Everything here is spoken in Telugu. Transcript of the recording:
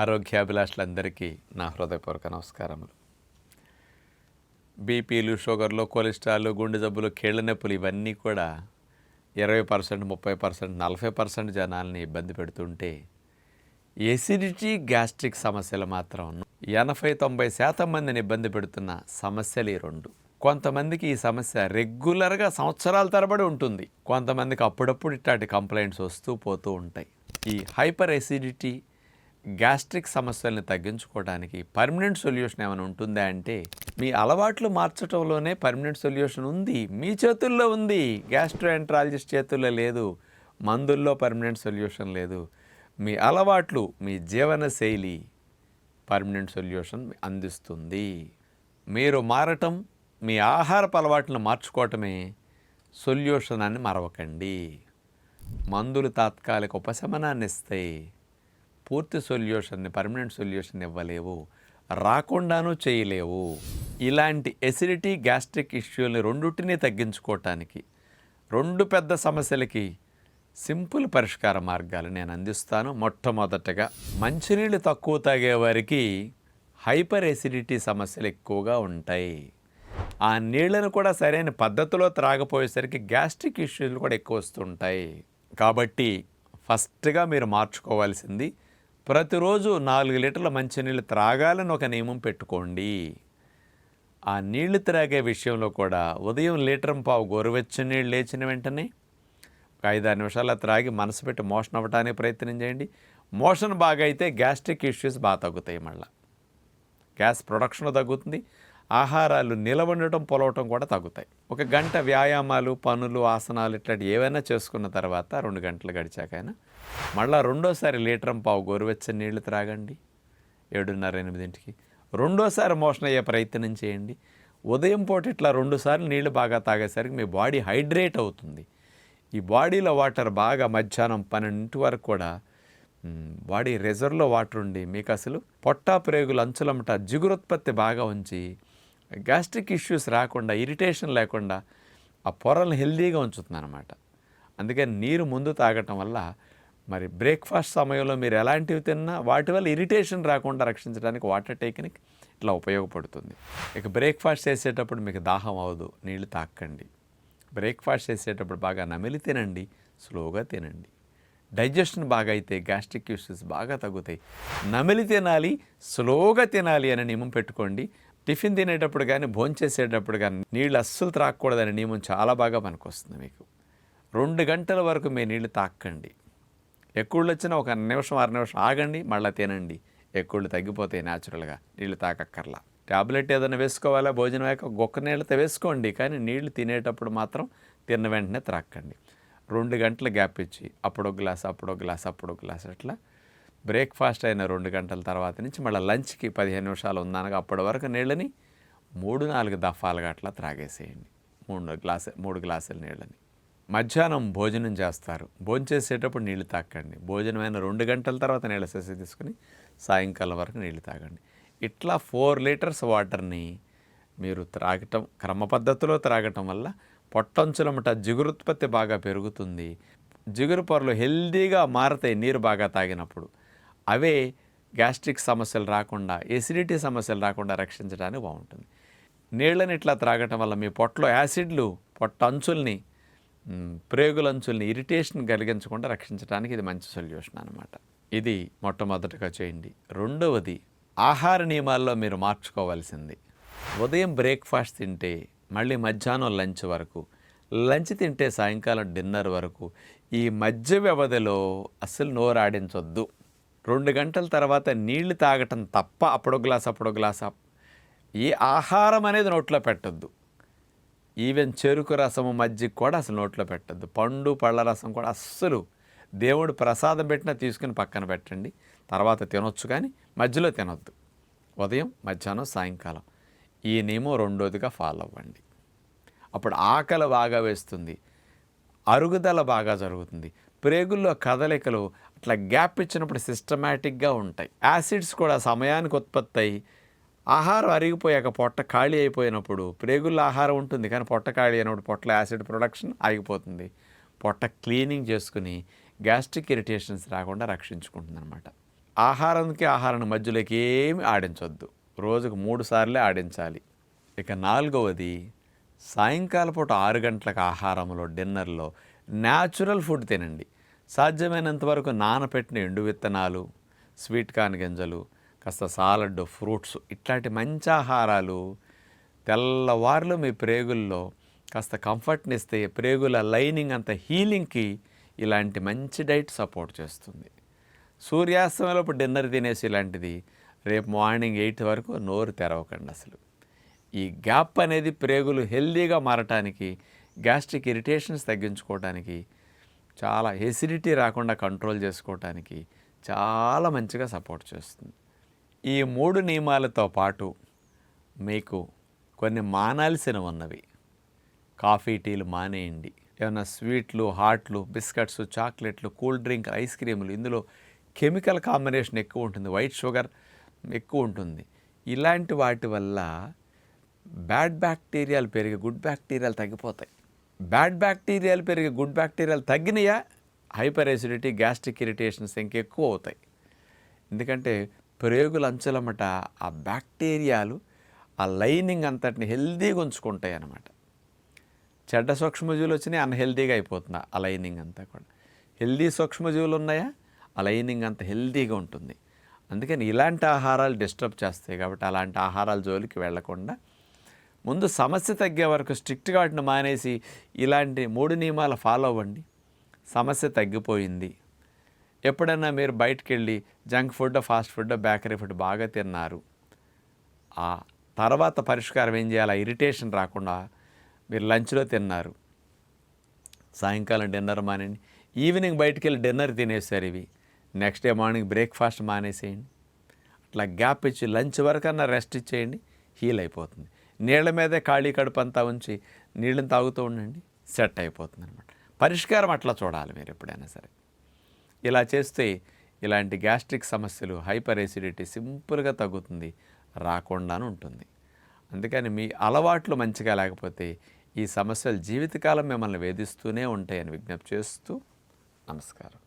ఆరోగ్యాభిలాషులందరికీ నా హృదయపూర్వక నమస్కారములు. బీపీలు షుగర్లు కొలెస్ట్రాల్ గుండె జబ్బులు కీళ్ళ నొప్పులు ఇవన్నీ కూడా ఇరవై పర్సెంట్ ముప్పై పర్సెంట్ నలభై పర్సెంట్ జనాల్ని ఇబ్బంది పెడుతుంటే ఎసిడిటీ గ్యాస్ట్రిక్ సమస్యలు మాత్రం ఎనభై తొంభై శాతం మందిని ఇబ్బంది పెడుతున్న సమస్యలు ఈ రెండు. కొంతమందికి ఈ సమస్య రెగ్యులర్గా సంవత్సరాల తరబడి ఉంటుంది. కొంతమందికి అప్పుడప్పుడు ఇట్లాంటి కంప్లైంట్స్ వస్తూ పోతూ ఉంటాయి. ఈ హైపర్ ఎసిడిటీ గ్యాస్ట్రిక్ సమస్యల్ని తగ్గించుకోవడానికి పర్మనెంట్ సొల్యూషన్ ఏమైనా ఉంటుందా అంటే మీ అలవాట్లు మార్చడంలోనే పర్మనెంట్ సొల్యూషన్ ఉంది. మీ చేతుల్లో ఉంది. గ్యాస్ట్రోఎంట్రాలజిస్ట్ చేతుల్లో లేదు. మందుల్లో పర్మనెంట్ సొల్యూషన్ లేదు. మీ అలవాట్లు మీ జీవన శైలి పర్మనెంట్ సొల్యూషన్ అందిస్తుంది. మీరు మారటం మీ ఆహారపు అలవాట్లను మార్చుకోవటమే సొల్యూషన్ అని మరవకండి. మందులు తాత్కాలిక ఉపశమనాన్ని ఇస్తాయి పూర్తి సొల్యూషన్ని పర్మనెంట్ సొల్యూషన్ ఇవ్వలేవు. రాకుండాను చేయలేవు. ఇలాంటి ఎసిడిటీ గ్యాస్ట్రిక్ ఇష్యూని రెండుటిని తగ్గించుకోవటానికి రెండు పెద్ద సమస్యలకి సింపుల్ పరిష్కార మార్గాలు నేను అందిస్తాను. మొట్టమొదటగా మంచినీళ్ళు తక్కువ తాగే వారికి హైపర్ ఎసిడిటీ సమస్యలు ఎక్కువగా ఉంటాయి. ఆ నీళ్ళను కూడా సరైన పద్ధతిలో త్రాగపోయేసరికి గ్యాస్ట్రిక్ ఇష్యూలు కూడా ఎక్కువ వస్తుంటాయి. కాబట్టి ఫస్ట్గా మీరు మార్చుకోవాల్సింది ప్రతిరోజు నాలుగు లీటర్ల మంచినీళ్ళు త్రాగాలని ఒక నియమం పెట్టుకోండి. ఆ నీళ్ళు త్రాగే విషయంలో కూడా ఉదయం లీటర్ పావు గోరువెచ్చని నీళ్ళు లేచిన వెంటనే ఒక ఐదారు నిమిషాలు త్రాగి మనసు పెట్టి మోషన్ అవ్వడానికి ప్రయత్నం చేయండి. మోషన్ బాగా అయితే గ్యాస్ట్రిక్ ఇష్యూస్ బాగా తగ్గుతాయి మళ్ళీ. గ్యాస్ ప్రొడక్షన్ తగ్గుతుంది. ఆహారాలు నిలబడటం పొలవటం కూడా తగ్గుతాయి. ఒక గంట వ్యాయామాలు పనులు ఆసనాలు ఇట్లాంటి ఏవైనా చేసుకున్న తర్వాత రెండు గంటలు గడిచాకైనా మళ్ళీ రెండోసారి లీటర్ పావు గోరువెచ్చని నీళ్ళు త్రాగండి. ఏడున్నర ఎనిమిదింటికి. రెండోసారి మోషన్ అయ్యే ప్రయత్నం చేయండి. ఉదయం పూట ఇట్లా రెండుసార్లు నీళ్ళు బాగా తాగేసరికి మీ బాడీ హైడ్రేట్ అవుతుంది. ఈ బాడీలో వాటర్ బాగా మధ్యాహ్నం పన్నెండింటి వరకు కూడా బాడీ రిజర్వ్లో వాటర్ ఉండి మీకు అసలు పొట్టా ప్రేగులు అంచులమట జిగురుత్పత్తి బాగా ఉంచి గ్యాస్ట్రిక్ ఇష్యూస్ రాకుండా ఇరిటేషన్ లేకుండా ఆ పొరలను హెల్దీగా ఉంచుతుంది అనమాట అందుకని నీరు ముందు తాగటం వల్ల మరి బ్రేక్ఫాస్ట్ సమయంలో మీరు ఎలాంటివి తిన్నా వాటి వల్ల ఇరిటేషన్ రాకుండా రక్షించడానికి వాటర్ టెక్నిక్ ఇట్లా ఉపయోగపడుతుంది. ఇక బ్రేక్ఫాస్ట్ చేసేటప్పుడు మీకు దాహం అవ్వదు నీళ్ళు తాకండి బ్రేక్ఫాస్ట్ చేసేటప్పుడు బాగా నమిలి తినండి స్లోగా తినండి. డైజెషన్ బాగా అయితే గ్యాస్ట్రిక్ ఇష్యూస్ బాగా తగ్గుతాయి. నమిలి తినాలి స్లోగా తినాలి అనే నియమం పెట్టుకోండి. టిఫిన్ తినేటప్పుడు కానీ భోంచేసేటప్పుడు కానీ నీళ్ళు అస్సలు త్రాగకూడదనే నియమం చాలా బాగా పనికొస్తుంది మీకు. రెండు గంటల వరకు మీ నీళ్ళు తాకండి ఎక్కువళ్ళు వచ్చినా ఒక నిమిషం అర నిమిషం ఆగండి మళ్ళీ తినండి. ఎక్కువళ్ళు తగ్గిపోతాయి న్యాచురల్గా నీళ్ళు తాకక్కర్లా. టాబ్లెట్ ఏదైనా వేసుకోవాలా? భోజనం అయ్యాక గొక్క నీళ్ళతో వేసుకోండి కానీ నీళ్ళు తినేటప్పుడు మాత్రం తిన్న వెంటనే త్రాక్కండి. రెండు గంటల గ్యాప్ ఇచ్చి అప్పుడో గ్లాస్ అప్పుడో గ్లాస్ అప్పుడో గ్లాస్ అట్లా బ్రేక్ఫాస్ట్ అయిన రెండు గంటల తర్వాత నుంచి మళ్ళీ లంచ్కి పదిహేను నిమిషాలు ఉందనగా అప్పటి వరకు నీళ్ళని మూడు నాలుగు దఫాలుగా అట్లా త్రాగేసేయండి. మూడు గ్లాసు మూడు గ్లాసుల నీళ్ళని. మధ్యాహ్నం భోజనం చేస్తారు. భోజనం చేసేటప్పుడు నీళ్ళు తాకండి భోజనమైన రెండు గంటల తర్వాత నీళ్ళ సెసి తీసుకుని సాయంకాలం వరకు నీళ్ళు తాగండి. ఇట్లా ఫోర్ లీటర్స్ వాటర్ని మీరు త్రాగటం క్రమ పద్ధతిలో త్రాగటం వల్ల పొట్టంచులమట జిగురుత్పత్తి బాగా పెరుగుతుంది. జిగురు పొరలు హెల్దీగా మారతాయి నీరు బాగా తాగినప్పుడు. అవే గ్యాస్ట్రిక్ సమస్యలు రాకుండా ఎసిడిటీ సమస్యలు రాకుండా రక్షించడానికి బాగుంటుంది. నీళ్ళని ఇట్లా త్రాగటం వల్ల మీ పొట్టలో యాసిడ్లు పొట్ట అంచుల్ని ప్రేగులంచుల్ని ప్రేగుల అంచుల్ని ఇరిటేషన్ కలిగించకుండా రక్షించడానికి ఇది మంచి సొల్యూషన్ అనమాట ఇది మొట్టమొదటిగా చేయండి. రెండవది ఆహార నియమాల్లో మీరు మార్చుకోవాల్సింది. ఉదయం బ్రేక్ఫాస్ట్ తింటే మళ్ళీ మధ్యాహ్నం లంచ్ వరకు లంచ్ తింటే సాయంకాలం డిన్నర్ వరకు ఈ మధ్య వ్యవధిలో అస్సలు నోరాడించొద్దు రెండు గంటల తర్వాత నీళ్ళు తాగటం తప్ప అప్పుడో గ్లాస్ అప్పుడో గ్లాస్. అప్- ఈ ఆహారం అనేది నోట్లో పెట్టద్దు. ఈవెన్ చెరుకు రసము మజ్జిగ కూడా అసలు నోట్లో పెట్టద్దు. పండు పళ్ళ రసం కూడా అస్సలు దేవుడు ప్రసాదం పెట్టినా తీసుకుని పక్కన పెట్టండి. తర్వాత తినొచ్చు కానీ మధ్యలో తినొద్దు. ఉదయం మధ్యాహ్నం సాయంకాలం. ఈ నియమం రెండోదిగా ఫాలో అవ్వండి. అప్పుడు ఆకలి బాగా వేస్తుంది. అరుగుదల బాగా జరుగుతుంది. ప్రేగుల్లో కదలికలు అట్లా గ్యాప్ ఇచ్చినప్పుడు సిస్టమేటిక్గా ఉంటాయి. యాసిడ్స్ కూడా సమయానికి ఉత్పత్తి అయ్యి ఆహారం అరిగిపోయాక పొట్ట ఖాళీ అయిపోయినప్పుడు ప్రేగుల్లో ఆహారం ఉంటుంది కానీ పొట్ట ఖాళీ అయినప్పుడు పొట్టలో యాసిడ్ ప్రొడక్షన్ ఆగిపోతుంది. పొట్ట క్లీనింగ్ చేసుకుని గ్యాస్ట్రిక్ ఇరిటేషన్స్ రాకుండా రక్షించుకుంటుంది అనమాట ఆహారానికి ఆహారాన్ని మధ్యలోకి ఏమి ఆడించొద్దు. రోజుకు మూడు సార్లే ఆడించాలి. ఇక నాలుగవది సాయంకాల పూట ఆరు గంటలకు ఆహారంలో డిన్నర్లో న్యాచురల్ ఫుడ్ తినండి. సాధ్యమైనంత వరకు నానపెట్టిన ఎండు విత్తనాలు స్వీట్ కార్న్ గింజలు కాస్త సాలడ్ ఫ్రూట్స్ ఇట్లాంటి మంచి ఆహారాలు తెల్లవారులు మీ ప్రేగుల్లో కాస్త కంఫర్ట్ని ఇస్తే ప్రేగుల లైనింగ్ అంత హీలింగ్కి ఇలాంటి మంచి డైట్ సపోర్ట్ చేస్తుంది. సూర్యాస్తమయంలోపు డిన్నర్ తినేసి ఇలాంటిది రేపు మార్నింగ్ ఎయిట్ వరకు నోరు తెరవకండి అసలు. ఈ గ్యాప్ అనేది ప్రేగులు హెల్దీగా మారటానికి గ్యాస్ట్రిక్ ఇరిటేషన్స్ తగ్గించుకోవడానికి చాలా ఎసిడిటీ రాకుండా కంట్రోల్ చేసుకోవటానికి చాలా మంచిగా సపోర్ట్ చేస్తుంది. ఈ మూడు నియమాలతో పాటు మీకు కొన్ని మానాల్సినవి ఉన్నవి. కాఫీ టీలు మానేయండి. ఏమైనా స్వీట్లు హాట్లు బిస్కెట్స్ చాక్లెట్లు కూల్ డ్రింక్ ఐస్ క్రీములు ఇందులో కెమికల్ కాంబినేషన్ ఎక్కువ ఉంటుంది. వైట్ షుగర్ ఎక్కువ ఉంటుంది. ఇలాంటి వాటి వల్ల బ్యాడ్ బ్యాక్టీరియాలు పెరిగి గుడ్ బ్యాక్టీరియాలు తగ్గిపోతాయి. బ్యాడ్ బ్యాక్టీరియాలు పెరిగి గుడ్ బ్యాక్టీరియాలు తగ్గినాయా? హైపర్ ఎసిడిటీ గ్యాస్ట్రిక్ ఇరిటేషన్స్ ఇంకెక్కువ అవుతాయి. ఎందుకంటే ప్రేగుల అంచెలమట ఆ బ్యాక్టీరియాలు ఆ లైనింగ్ అంతటిని హెల్దీగా ఉంచుకుంటాయి అన్నమాట. చెడ్డ సూక్ష్మజీవులు వచ్చినాయి అన్హెల్దీగా అయిపోతుంది ఆ లైనింగ్ అంతా కూడా. హెల్దీ సూక్ష్మజీవులు ఉన్నాయా? ఆ లైనింగ్ అంత హెల్దీగా ఉంటుంది. అందుకని ఇలాంటి ఆహారాలు డిస్టర్బ్ చేస్తాయి కాబట్టి అలాంటి ఆహారాల జోలికి వెళ్ళకుండా ముందు సమస్య తగ్గే వరకు స్ట్రిక్ట్గా వాటిని మానేసి ఇలాంటి మూడు నియమాలు ఫాలో అవ్వండి. సమస్య తగ్గిపోయింది. ఎప్పుడైనా మీరు బయటకు వెళ్ళి junk food fast food bakery food బాగా తిన్నారు. ఆ తర్వాత పరిష్కారం ఏం చేయాలి? ఇరిటేషన్ రాకుండా మీరు లంచ్లో తిన్నారు. సాయంకాలం డిన్నర్ మానేయండి. ఈవినింగ్ బయటికి వెళ్ళి డిన్నర్ తినేసారు ఇవి. నెక్స్ట్ డే మార్నింగ్ బ్రేక్ఫాస్ట్ మానేసేయండి. అట్లా గ్యాప్ ఇచ్చి లంచ్ వరకు అన్న రెస్ట్ ఇచ్చేయండి. హీల్ అయిపోతుంది. నీళ్ళ మీదే ఖాళీ కడుపు అంతా ఉంచి నీళ్ళని తాగుతూ ఉండండి సెట్ అయిపోతుంది అనమాట పరిష్కారం అట్లా చూడాలి మీరు ఎప్పుడైనా సరే. ఇలా చేస్తే ఇలాంటి గ్యాస్ట్రిక్ సమస్యలు హైపర్ ఎసిడిటీ సింపుల్గా తగ్గుతుంది రాకుండానే ఉంటుంది. అందుకని మీ అలవాట్లు మంచిగా లేకపోతే ఈ సమస్యలు జీవితకాలం మిమ్మల్ని వేధిస్తూనే ఉంటాయని విజ్ఞప్తి చేస్తూ నమస్కారం.